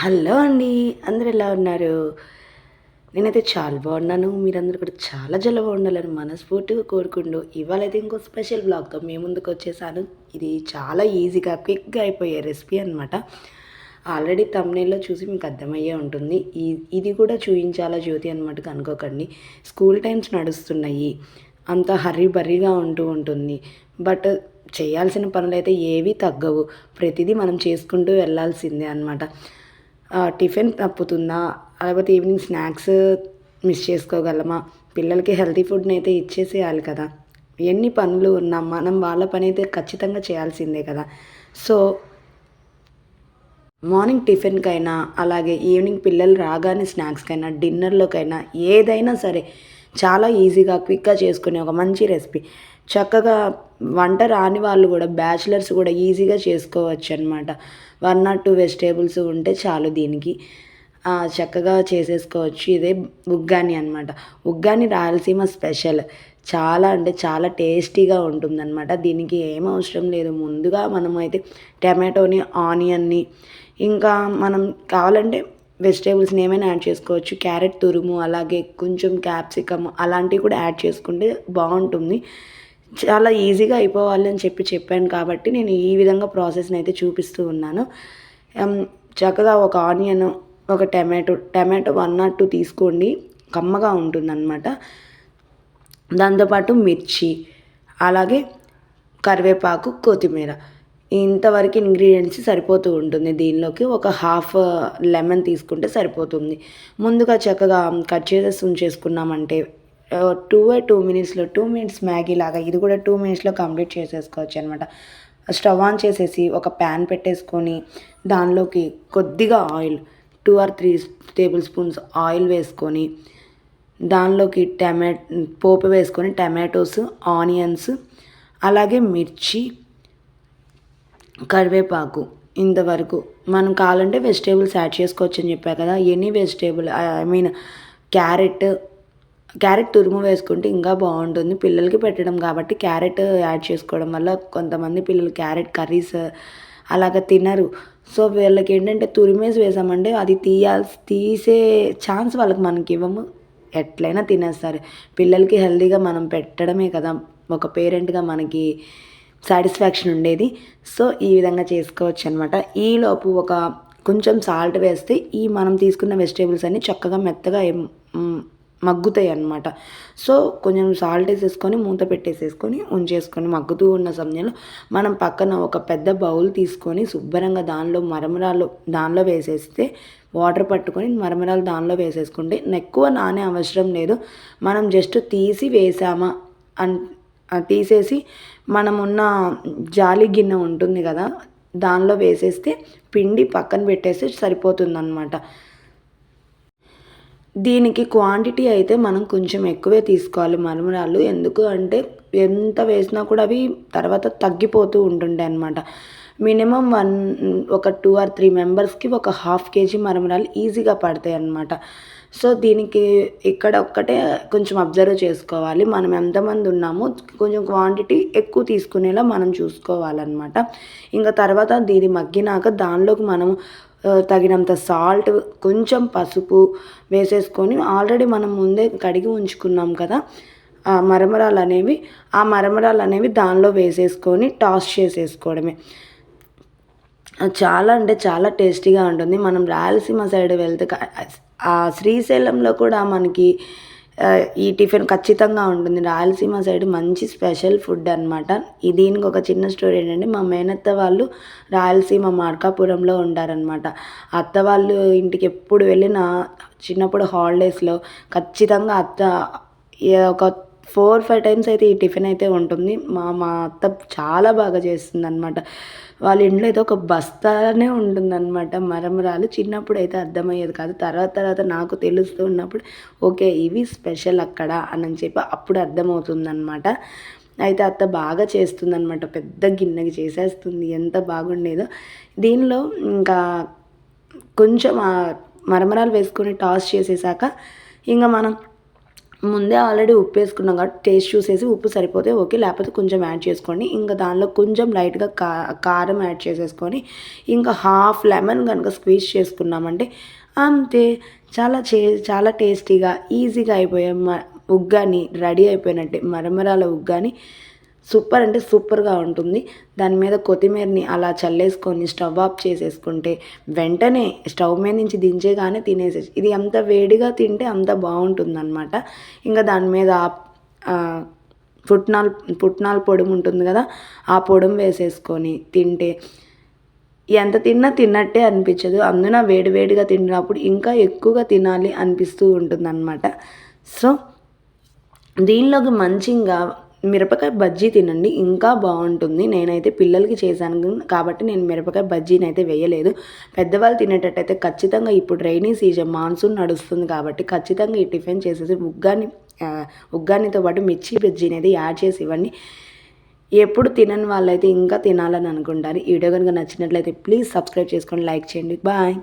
Hello అండి అందరు ఎలా ఉన్నారు? నేనైతే చాలా బాగున్నాను. మీరందరూ కూడా చాలా జల బాగుండాలని మనస్ఫూర్తిగా కోరుకుంటూ ఇవాళ అయితే ఇంకో స్పెషల్ బ్లాగ్తో మీ ముందుకు వచ్చేసాను. ఇది చాలా ఈజీగా క్విక్గా అయిపోయే రెసిపీ అనమాట ఆల్రెడీ తమ్నేల్లో చూసి మీకు అర్థమయ్యే ఉంటుంది. ఈ ఇది కూడా చూపించాలా జ్యోతి అనమాట అనుకోకండి. స్కూల్ టైమ్స్ నడుస్తున్నాయి. అంత హర్రీ బర్రీగా ఉంటూ ఉంటుంది. బట్ చేయాల్సిన పనులు అయితే ఏవీ తగ్గవు. ప్రతిదీ మనం చేసుకుంటూ వెళ్ళాల్సిందే అనమాట టిఫిన్ తప్పుతుందా? లేకపోతే ఈవినింగ్ స్నాక్స్ మిస్ చేసుకోగలమా? పిల్లలకి హెల్తీ ఫుడ్ని అయితే ఇచ్చేసేయాలి కదా. ఎన్ని పనులు ఉన్నా మనం వాళ్ళ పని అయితే ఖచ్చితంగా చేయాల్సిందే కదా. సో మార్నింగ్ టిఫిన్కైనా అలాగే ఈవినింగ్ పిల్లలు రాగానే స్నాక్స్కైనా డిన్నర్లోకైనా ఏదైనా సరే చాలా ఈజీగా క్విక్గా చేసుకునే ఒక మంచి రెసిపీ. చక్కగా వంట రాని వాళ్ళు కూడా బ్యాచిలర్స్ కూడా ఈజీగా చేసుకోవచ్చు అనమాట వన్ ఆర్ టూ వెజిటేబుల్స్ ఉంటే చాలు దీనికి. చక్కగా చేసేసుకోవచ్చు. ఇదే ఉగ్గాని అనమాట ఉగ్గాని రాయలసీమ స్పెషల్. చాలా అంటే చాలా టేస్టీగా ఉంటుందన్నమాట. దీనికి ఏం అవసరం లేదు. ముందుగా మనం అయితే టమాటోని ఆనియన్ని ఇంకా మనం కావాలంటే వెజిటేబుల్స్ని ఏమైనా యాడ్ చేసుకోవచ్చు. క్యారెట్ తురుము అలాగే కొంచెం క్యాప్సికమ్ అలాంటివి కూడా యాడ్ చేసుకుంటే బాగుంటుంది. చాలా ఈజీగా అయిపోవాలి అని చెప్పి చెప్పాను కాబట్టి నేను ఈ విధంగా ప్రాసెస్ని అయితే చూపిస్తూ ఉన్నాను. చక్కగా ఒక ఆనియన్ ఒక tomato tomato one not two తీసుకోండి. కమ్మగా ఉంటుందన్నమాట. దాంతోపాటు మిర్చి అలాగే కరివేపాకు కొత్తిమీర. ఇంతవరకు ఇంగ్రీడియంట్స్ సరిపోతూ ఉంటుంది. దీనిలోకి ఒక హాఫ్ లెమన్ తీసుకుంటే సరిపోతుంది. ముందుగా చక్కగా కట్ చేసి ఉంచేసుకున్నామంటే టూ టూ మినిట్స్లో టూ మినిట్స్ మ్యాగీ లాగా ఇది కూడా టూ మినిట్స్లో కంప్లీట్ చేసేసుకోవచ్చు అనమాట స్టవ్ ఆన్ చేసేసి ఒక ప్యాన్ పెట్టేసుకొని దానిలోకి కొద్దిగా oil two or three table spoons oil వేసుకొని దానిలోకి టమా పోపు వేసుకొని టమాటోస్ ఆనియన్స్ అలాగే మిర్చి కరివేపాకు ఇంతవరకు. మనం కావాలంటే వెజిటేబుల్స్ యాడ్ చేసుకోవచ్చు అని చెప్పా కదా any vegetable I mean carrot carrot తురుము వేసుకుంటే ఇంకా బాగుంటుంది. పిల్లలకి పెట్టడం కాబట్టి క్యారెట్ యాడ్ చేసుకోవడం వల్ల కొంతమంది పిల్లలు క్యారెట్ కర్రీస్ అలాగ తినరు. సో వీళ్ళకి ఏంటంటే తురిమేసి వేసామంటే అది తీయాల్సి తీసే ఛాన్స్ వాళ్ళకి మనకి ఇవ్వము. ఎట్లయినా తినేస్తారు. పిల్లలకి హెల్దీగా మనం పెట్టడమే కదా. ఒక పేరెంట్గా మనకి సాటిస్ఫాక్షన్ ఉండేది. సో ఈ విధంగా చేసుకోవచ్చు అనమాట ఈలోపు ఒక కొంచెం సాల్ట్ వేస్తే ఈ మనం తీసుకున్న వెజిటేబుల్స్ అన్నీ చక్కగా మెత్తగా మగ్గుతాయి అన్నమాట సో కొంచెం సాల్ట్ వేసేసుకొని మూత పెట్టేసేసుకొని ఉంచేసుకొని మగ్గుతూ ఉన్న సమయంలో మనం పక్కన ఒక పెద్ద బౌల్ తీసుకొని శుభ్రంగా దానిలో మరమరాలు దానిలో వేసేస్తే వాటర్ పట్టుకొని మరమరాలు దానిలో వేసేసుకుంటే ఎక్కువ నానే అవసరం లేదు. మనం జస్ట్ తీసి వేసామా అన్ తీసేసి మనమున్న జాలి గిన్నె ఉంటుంది కదా దానిలో వేసేస్తే పిండి పక్కన పెట్టేస్తే సరిపోతుందన్నమాట. దీనికి క్వాంటిటీ అయితే మనం కొంచెం ఎక్కువే తీసుకోవాలి మరమరాలు ఎందుకు అంటే ఎంత వేసినా కూడా అవి తర్వాత తగ్గిపోతూ ఉంటుండే అనమాట మినిమం వన్ ఒక టూ ఆర్ త్రీ మెంబర్స్కి ఒక హాఫ్ కేజీ మరమరాలు ఈజీగా పడతాయి అన్నమాట. సో దీనికి ఇక్కడ ఒక్కటే కొంచెం అబ్జర్వ్ చేసుకోవాలి. మనం ఎంతమంది ఉన్నామో కొంచెం క్వాంటిటీ ఎక్కువ తీసుకునేలా మనం చూసుకోవాలన్నమాట. ఇంకా తర్వాత దీని మగ్గినాక దానిలోకి మనం తగినంత సాల్ట్ కొంచెం పసుపు వేసేసుకొని ఆల్రెడీ మనం ముందే కడిగి ఉంచుకున్నాం కదా. ఆ మరమరాలు అనేవి ఆ మరమరాలు అనేవి దానిలో వేసేసుకొని టాస్ చేసేసుకోవడమే. చాలా అంటే చాలా టేస్టీగా ఉంటుంది. మనం రాయలసీమ సైడ్ వెళ్తే ఆ శ్రీశైలంలో కూడా మనకి ఈ టిఫిన్ ఖచ్చితంగా ఉంటుంది. రాయలసీమ సైడ్ మంచి స్పెషల్ ఫుడ్ అనమాట దీనికి ఒక చిన్న స్టోరీ ఏంటంటే మా మేనత్త వాళ్ళు రాయలసీమ మార్కాపురంలో ఉంటారనమాట అత్త వాళ్ళు ఇంటికి ఎప్పుడు వెళ్ళినా చిన్నప్పుడు హాలిడేస్లో ఖచ్చితంగా అత్త ఒక ఫోర్ ఫైవ్ టైమ్స్ అయితే ఈ టిఫిన్ అయితే ఉంటుంది. మా మా అత్త చాలా బాగా చేస్తుంది అనమాట వాళ్ళ ఇంట్లో అయితే ఒక బస్తానే ఉంటుందన్నమాట. మరమరాలు చిన్నప్పుడు అయితే అర్థమయ్యేది కాదు. తర్వాత తర్వాత నాకు తెలుస్తూ ఉన్నప్పుడు ఓకే ఇవి స్పెషల్ అక్కడ అని చెప్పి అప్పుడు అర్థమవుతుందన్నమాట. అయితే అత్త బాగా చేస్తుందన్నమాట. పెద్ద గిన్నెకి చేసేస్తుంది. ఎంత బాగుండేదో. దీనిలో ఇంకా కొంచెం మరమరాలు వేసుకొని టాస్ చేసేసాక ఇంకా మనం ముందే ఆల్రెడీ ఉప్పు వేసుకున్నాం కాబట్టి టేస్ట్ చూసేసి ఉప్పు సరిపోతే ఓకే లేకపోతే కొంచెం యాడ్ చేసుకోండి ఇంకా దానిలో కొంచెం లైట్గా కా కారం యాడ్ చేసేసుకొని ఇంకా హాఫ్ లెమన్ కనుక స్క్వీజ్ చేసుకున్నామంటే అంతే. చాలా చే చాలా టేస్టీగా ఈజీగా అయిపోయే మ ఉగ్గాని రెడీ అయిపోయినట్టే మరమరాల ఉగ్గాని. సూపర్ అంటే సూపర్గా ఉంటుంది. దాని మీద కొత్తిమీరని అలా చల్లేసుకొని స్టవ్ ఆఫ్ చేసేసుకుంటే వెంటనే స్టవ్ మీద నుంచి దించేగానే తినేసే ఇది ఎంత వేడిగా తింటే అంత బాగుంటుందన్నమాట. ఇంకా దాని మీద ఆ, పుట్నాలు పుట్నాల పొడుము ఉంటుంది కదా ఆ పొడుము వేసేసుకొని తింటే ఎంత తిన్నా తిన్నట్టే అనిపించదు. అందున వేడివేడిగా తిన్నప్పుడు ఇంకా ఎక్కువగా తినాలి అనిపిస్తూ ఉంటుందన్నమాట. సో దీనిలోకి మంచిగా మిరపకాయ బజ్జీ తినండి ఇంకా బాగుంటుంది. నేనైతే పిల్లలకి చేశాను కాబట్టి నేను మిరపకాయ బజ్జీని అయితే వేయలేదు. పెద్దవాళ్ళు తినేటట్టయితే ఖచ్చితంగా ఇప్పుడు రైనీ సీజన్ మాన్సూన్ నడుస్తుంది కాబట్టి ఖచ్చితంగా ఈ టిఫిన్ చేసేసి ఉగ్గాని ఉగ్గానితో పాటు మిర్చి బజ్జీని అయితే యాడ్ చేసి ఇవ్వండి. ఎప్పుడు తినని వాళ్ళైతే ఇంకా తినాలని అనుకుంటారు. ఈ వీడియో కనుక నచ్చినట్లయితే ప్లీజ్ సబ్స్క్రైబ్ చేసుకోండి లైక్ చేయండి. బాయ్.